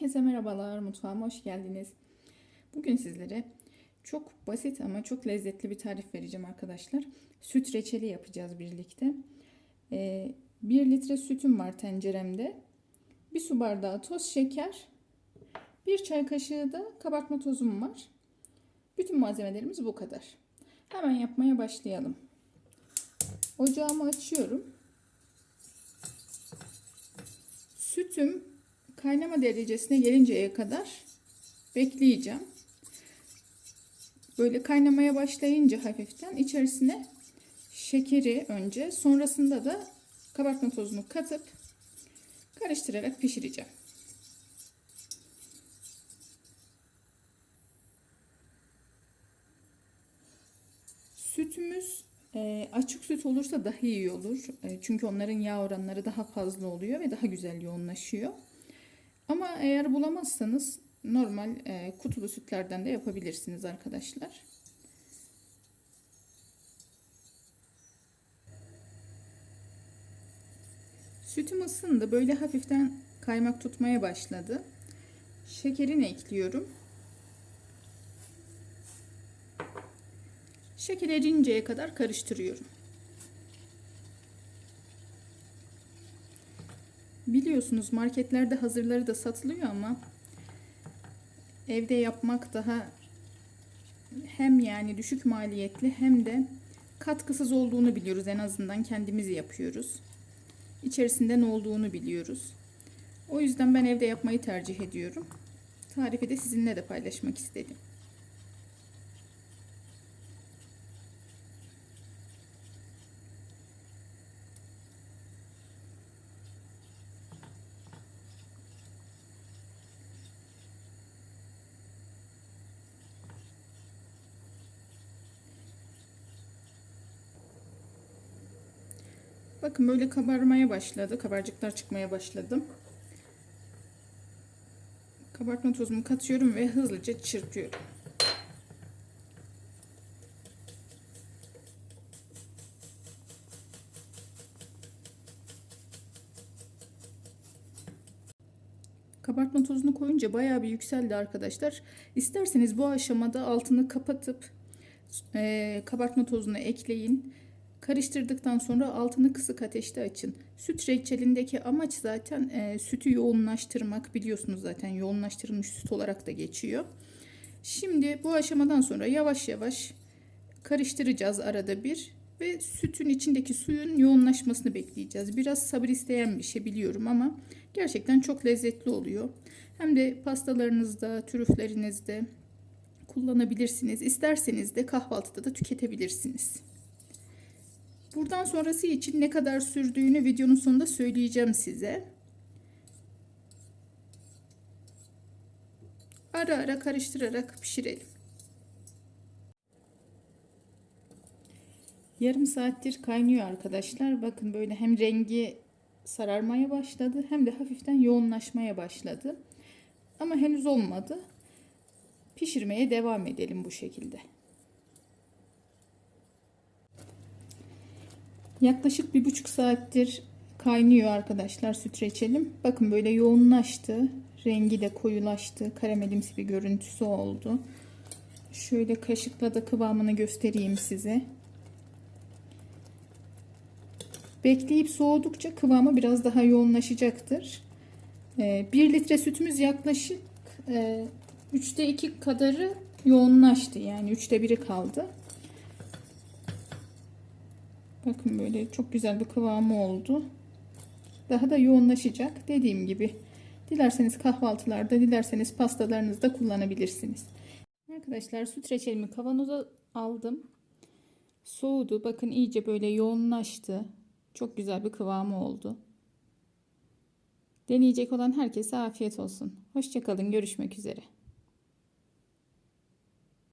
Herkese merhabalar, mutfağıma hoş geldiniz. Bugün sizlere çok basit ama çok lezzetli bir tarif vereceğim arkadaşlar. Süt reçeli yapacağız birlikte. Ee, 1 litre sütüm var tenceremde. 1 su bardağı toz şeker, 1 çay kaşığı da kabartma tozum var. Bütün malzemelerimiz bu kadar. Hemen yapmaya başlayalım. Ocağımı açıyorum. Sütüm kaynama derecesine gelinceye kadar bekleyeceğim. Böyle kaynamaya başlayınca hafiften içerisine şekeri önce sonrasında da kabartma tozunu katıp karıştırarak pişireceğim. Sütümüz e, açık süt olursa daha iyi olur. E, çünkü onların yağ oranları daha fazla oluyor ve daha güzel yoğunlaşıyor. Ama eğer bulamazsanız normal e, kutulu sütlerden de yapabilirsiniz arkadaşlar. Sütüm ısındı. Böyle hafiften kaymak tutmaya başladı. Şekerini ekliyorum. Şeker erinceye kadar karıştırıyorum. Biliyorsunuz marketlerde hazırları da satılıyor ama evde yapmak daha hem yani düşük maliyetli hem de katkısız olduğunu biliyoruz. En azından kendimiz yapıyoruz. İçerisinde ne olduğunu biliyoruz. O yüzden ben evde yapmayı tercih ediyorum. Tarifi de sizinle de paylaşmak istedim. Bakın böyle kabarmaya başladı. Kabarcıklar çıkmaya başladı. Kabartma tozumu katıyorum ve hızlıca çırpıyorum. Kabartma tozunu koyunca bayağı bir yükseldi arkadaşlar. İsterseniz bu aşamada altını kapatıp e, kabartma tozunu ekleyin. Karıştırdıktan sonra altını kısık ateşte açın. Süt reçelindeki amaç zaten e, sütü yoğunlaştırmak. Biliyorsunuz zaten yoğunlaştırılmış süt olarak da geçiyor. Şimdi bu aşamadan sonra yavaş yavaş karıştıracağız arada bir ve sütün içindeki suyun yoğunlaşmasını bekleyeceğiz. Biraz sabır isteyen bir şey biliyorum ama gerçekten çok lezzetli oluyor. Hem de pastalarınızda, trüflerinizde kullanabilirsiniz. İsterseniz de kahvaltıda da tüketebilirsiniz. Buradan sonrası için ne kadar sürdüğünü videonun sonunda söyleyeceğim size. Ara ara karıştırarak pişirelim. Yarım saattir kaynıyor arkadaşlar. Bakın böyle hem rengi sararmaya başladı hem de hafiften yoğunlaşmaya başladı. Ama henüz olmadı. Pişirmeye devam edelim bu şekilde. Yaklaşık bir buçuk saattir kaynıyor arkadaşlar süt reçelim. Bakın böyle yoğunlaştı. Rengi de koyulaştı. Karamelimsi bir görüntüsü oldu. Şöyle kaşıkla da kıvamını göstereyim size. Bekleyip soğudukça kıvamı biraz daha yoğunlaşacaktır. 1 ee, litre sütümüz yaklaşık 3'te 2 kadarı yoğunlaştı. Yani 3'te 1'i kaldı. Bakın böyle çok güzel bir kıvamı oldu. Daha da yoğunlaşacak. Dediğim gibi dilerseniz kahvaltılarda, dilerseniz pastalarınızda kullanabilirsiniz. Arkadaşlar süt reçelimi kavanoza aldım. Soğudu. Bakın iyice böyle yoğunlaştı. Çok güzel bir kıvamı oldu. Deneyecek olan herkese afiyet olsun. Hoşçakalın. Görüşmek üzere.